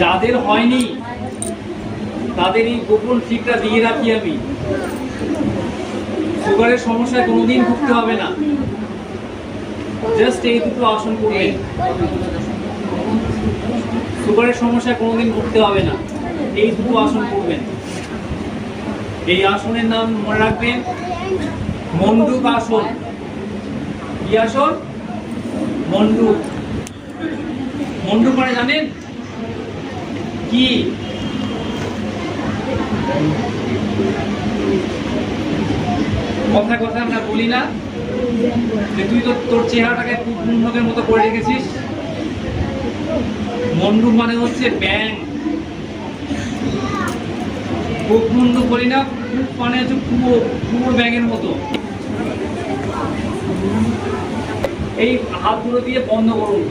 যাদের হয়নি, তাদের এই গোপন ঠিকটা দিয়ে রাখি আমি। সুগারের সমস্যায় কোনোদিন ভুগতে হবে না। জাস্ট এই দুটো আসন করবেন সুগারের সমস্যায় কোনোদিন ভুগতে হবে না। এই দুটো আসন করবেন। এই আসনের নাম মনে রাখবেন মন্ডুক আসন। কি আসন? মন্ডুক মন্ডুক মানে জানেন? কি? কথা কথা আমরা বলি না। যে তুই তো তোর চেহারাটাকে মুন্ডকের মতো করে রেখেছিস। মন্ডুক মানে হচ্ছে ব্যাং। খুব মুন্ডুক বলি না, খুব মানে হচ্ছে কুয়ো কুয়োর ব্যাঙের মতো। এই হাতগুলো দিয়ে বন্ধ করুন।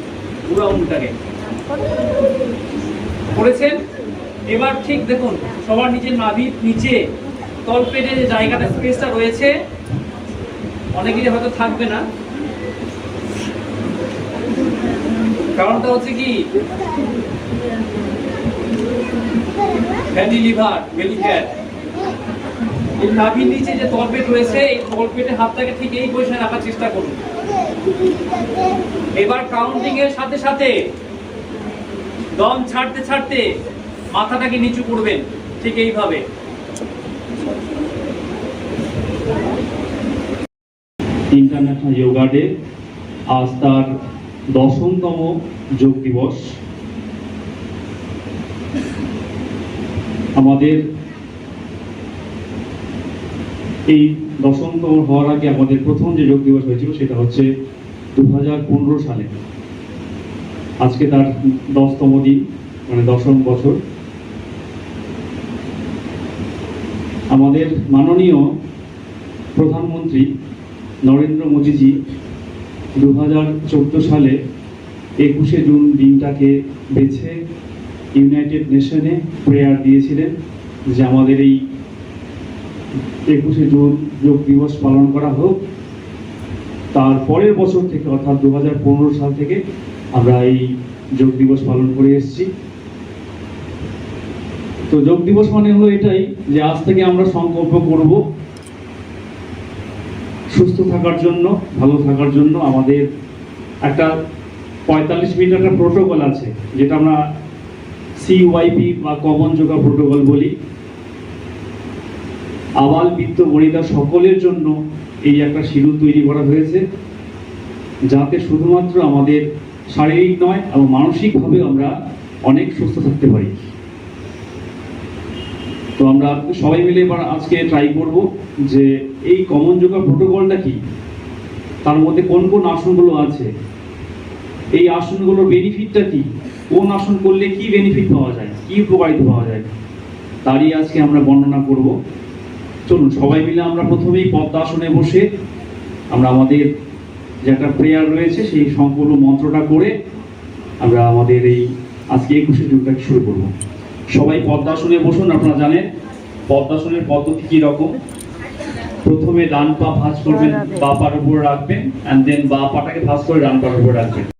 পুরো আঙুলটাকে করেছেন? এবার ঠিক দেখুন, সবার নিচে নাভির নিচে তলপেটে যে জায়গাটা, স্পেসটা রয়েছে, অনেকেরই হয়তো থাকবে না। কারণটা হচ্ছে কি? ফ্যাটি লিভার বেলি ফ্যাট এই নাভির নিচে যে তলপেট রয়েছে, এই তলপেটে হাতটাকে ঠিক এই পজিশনে রাখার চেষ্টা করুন। এবার কাউন্টিং এর সাথে সাথে দম ছাড়তে ছাড়তে মাথাটাকে নিচু করবেন, ঠিক এইভাবে। ইন্টারন্যাশনাল যোগা ডে আজ তার দশমতম যোগ দিবস। আমাদের এই দশমতম হওয়ার আগে আমাদের প্রথম যে যোগ দিবস হয়েছিল সেটা হচ্ছে দু হাজার পনেরো সালে। আজকে তার দশতম দিন মানে দশম বছর। আমাদের মাননীয় প্রধানমন্ত্রী নরেন্দ্র মোদীজি দু হাজার চোদ্দ সালে একুশে জুন দিনটাকে বেছে ইউনাইটেড নেশনে প্রেয়ার দিয়েছিলেন, যে আমাদের এই একুশে জুন যোগ দিবস পালন করা হোক। তার পরের বছর থেকে, অর্থাৎ দু হাজার পনেরো সাল থেকে আমরা এই যোগ দিবস পালন করে এসেছি। তো যোগ দিবস মানে হলো এটাই যে আজ থেকে আমরা সংকল্প করব সুস্থ থাকার জন্য, ভালো থাকার জন্য। আমাদের একটা পঁয়তাল্লিশ মিনিট একটা প্রোটোকল আছে, যেটা আমরা সিওয়াইপি বা কমন যোগা প্রোটোকল বলি। আবাল বৃত্ত বনিতা সকলের জন্য এই একটা শিডিউল তৈরি করা হয়েছে, যাতে শুধুমাত্র আমাদের শারীরিক নয়, এবং মানসিকভাবে আমরা অনেক সুস্থ থাকতে পারি। তো আমরা সবাই মিলে এবার আজকে ট্রাই করব যে এই কমন যোগা প্রোটোকলটা কি? তার মধ্যে কোন কোন আসনগুলো আছে? এই আসনগুলোর বেনিফিটটা কি? কোন আসন করলে কি বেনিফিট পাওয়া যায়? কি উপকারিতা পাওয়া যায়? তারই আজকে আমরা বর্ণনা করব। চলুন, সবাই মিলে আমরা প্রথমেই পদ্মাসনে বসে আমরা আমাদের যে একটা প্রেয়ার রয়েছে, সেই সম্পূর্ণ মন্ত্রটা করে আমরা আমাদের এই আজকে একুশে যুগটাকে শুরু করব? সবাই পদ্মাসনে বসুন, আপনারা জানেন পদ্মাসনের পদ্ধতি কি রকম? প্রথমে ডান পা ভাঁজ করবেন, বা পার উপরে রাখবেন অ্যান্ড দেন বা পাটাকে ভাঁজ করে ডান পার উপরে রাখবেন।